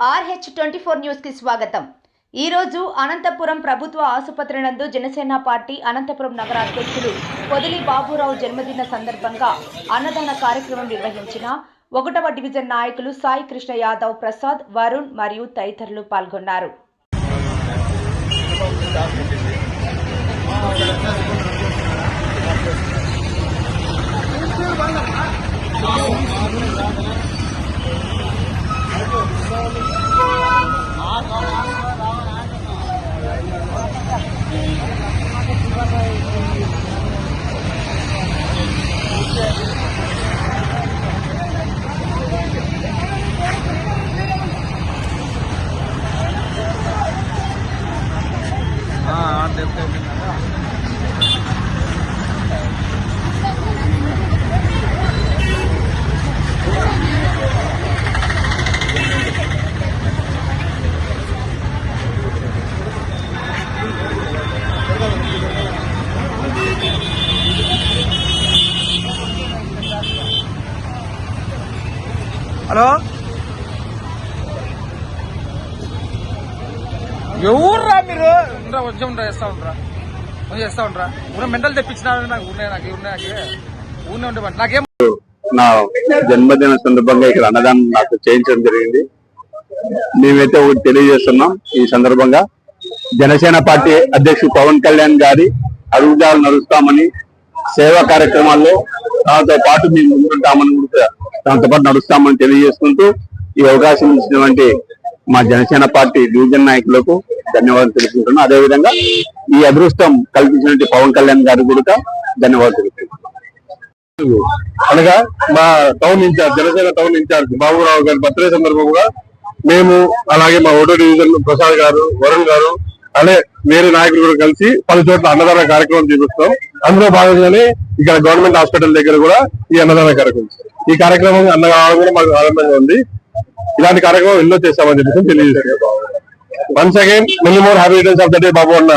RH twenty four న్యూస్కి స్వాగతం. ఈరోజు అనంతపురం ప్రభుత్వ ఆసుపత్రి నందు జనసేన పార్టీ అనంతపురం నగర అధ్యక్షులు పొదిలి బాబురావు జన్మదిన సందర్భంగా అన్నదాన కార్యక్రమం నిర్వహించిన ఒకటవ డివిజన్ నాయకులు సాయి కృష్ణ యాదవ్ ప్రసాద్ వరుణ్ మరియు తదితరులు పాల్గొన్నారు. हाँ देखते हैं హలో? ఎవర్రా మీరు? ఉండరా వచ్చే ఉండరా చేస్తా ఉండరా. కొంచెం చేస్తా ఉండరా. ఊరే మెంటల్ తెప్పించినా నాకు ఊరినే నాకు ఊరినే నాకు. ఊరినే ఉండే పని. నాకేం నా జన్మదిన సందర్భంగా ఇక్కడ అన్నదానం నాకు చేయించడం జరిగింది. మేమైతే ఒకటి తెలియజేస్తున్నాం. ఈ సందర్భంగా జనసేన పార్టీ అధ్యక్షుడు పవన్ కళ్యాణ్ గారి అడుగుజాలు నడుస్తామని సేవా కార్యక్రమాల్లో దాంతో పాటు మేము ముందుంటామని కూడా దాంతో పాటు నడుస్తామని తెలియజేసుకుంటూ ఈ అవకాశం ఇచ్చినటువంటి మా జనసేన పార్టీ డివిజన్ నాయకులకు ధన్యవాదాలు తెలుపుకుంటున్నాం. అదేవిధంగా ఈ అదృష్టం కల్పించినటువంటి పవన్ కళ్యాణ్ గారు కూడా ధన్యవాదాలు తెలుపుతున్నాం అనగా మా town incharge Janasena town incharge Baburao గారి బర్త్డే సందర్భంగా మేము అలాగే మా ఓటో డివిజన్ ప్రసాద్ గారు వరుణ్ గారు అలాగే వేరే నాయకులు కూడా కలిసి పలు చోట్ల అన్నదాన కార్యక్రమం చేపిస్తాం. అందులో భాగంగానే ఇక్కడ గవర్నమెంట్ హాస్పిటల్ దగ్గర కూడా ఈ అన్నదాన కార్యక్రమం ఈ కార్యక్రమం అన్న కావడం కూడా మాకు ఆనందంగా ఉంది. ఇలాంటి కార్యక్రమం ఎన్నో చేస్తామని చెప్పేసి తెలియజేస్తాం once again many more happy returns of the day Babu అన్న.